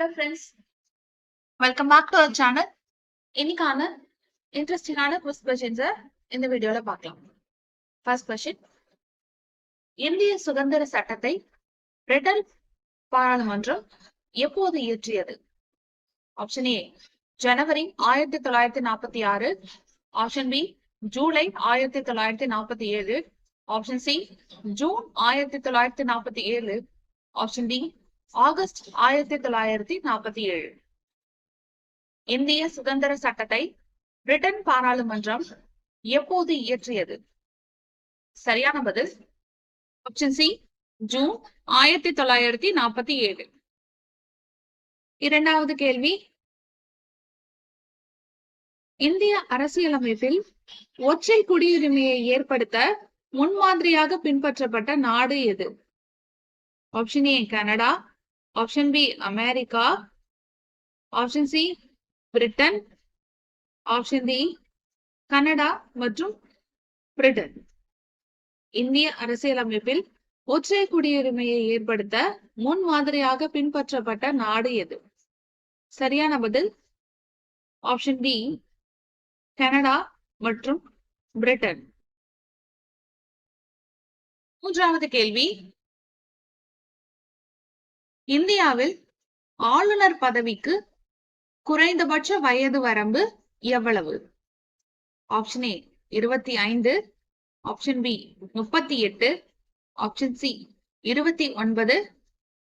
Hello friends welcome back to our channel இன்னைக்கான இன்ட்ரெஸ்டிங்கான quiz கொஸ்டின்ஸை இந்த வீடியோல பார்க்கலாம். ஃபர்ஸ்ட் கொஸ்டின் இந்திய சுதந்திர சட்டத்தை பிரிட்டன் பாராளுமன்றம் எப்போது இயற்றியது? ஆப்ஷன் ஏ ஜனவரி ஆயிரத்தி தொள்ளாயிரத்தி நாற்பத்தி ஆறு. ஆப்ஷன் பி ஜூலை ஆயிரத்தி தொள்ளாயிரத்தி நாற்பத்தி ஏழு. ஆப்ஷன் சி ஜூன் ஆயிரத்தி தொள்ளாயிரத்தி நாற்பத்தி ஏழு. ஆப்ஷன் டி ஆகஸ்ட் ஆயிரத்தி தொள்ளாயிரத்தி நாற்பத்தி ஏழு. இந்திய சுதந்திர சட்டத்தை பிரிட்டன் பாராளுமன்றம் எப்போது இயற்றியது? சரியான பதில் ஆப்ஷன் சி ஜூன் ஆயிரத்தி தொள்ளாயிரத்தி நாற்பத்தி ஏழு. இரண்டாவது கேள்வி இந்திய அரசியலமைப்பில் ஒற்றை குடியுரிமையை ஏற்படுத்த முன்மாதிரியாக பின்பற்றப்பட்ட நாடு எது? Option A Canada option B America option C Britain option D Canada மற்றும் பிரிட்டன் இந்திய அரசியலமைப்பில் ஒற்றை குடியுரிமையை ஏற்படுத்த முன்மாதிரியாக பின்பற்றப்பட்ட நாடு எது? சரியான பதில் ஆப்ஷன் டி கனடா மற்றும் பிரிட்டன் மூன்றாவது கேள்வி இந்தியாவில் ஆளுநர் பதவிக்கு குறைந்தபட்ச வயது வரம்பு எவ்வளவு? ஆப்ஷன் ஏ இருபத்தி ஐந்து ஆப்ஷன் பி முப்பத்தி எட்டு ஆப்ஷன் சி இருபத்தி ஒன்பது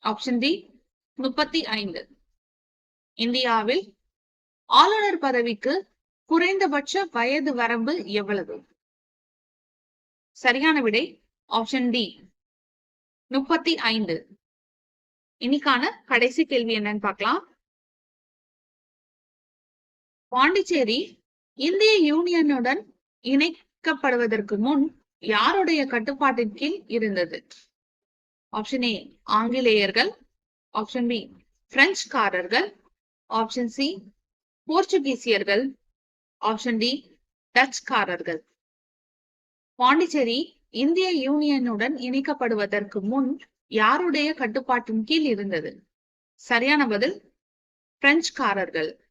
ஆப்ஷன் டி முப்பத்தி ஐந்து. இந்தியாவில் ஆளுநர் பதவிக்கு குறைந்தபட்ச வயது வரம்பு எவ்வளவு? சரியான விடை ஆப்ஷன் டி முப்பத்தி ஐந்து. இன்னைக்கான கடைசி கேள்வி என்னன்னு பார்க்கலாம். பாண்டிச்சேரி இந்திய யூனியனுடன் இணைக்கப்படுவதற்கு முன் யாருடைய கட்டுப்பாட்டின் கீழ் இருந்தது? ஆப்ஷன் ஏ ஆங்கிலேயர்கள். ஆப்ஷன் பி பிரெஞ்சுக்காரர்கள். ஆப்ஷன் சி போர்ச்சுகீசியர்கள். ஆப்ஷன் டி டச்சுக்காரர்கள். பாண்டிச்சேரி இந்திய யூனியனுடன் இணைக்கப்படுவதற்கு முன் யாருடைய கட்டுப்பாட்டின் கீழ் இருந்தது? சரியான பதில் பிரெஞ்சுக்காரர்கள்.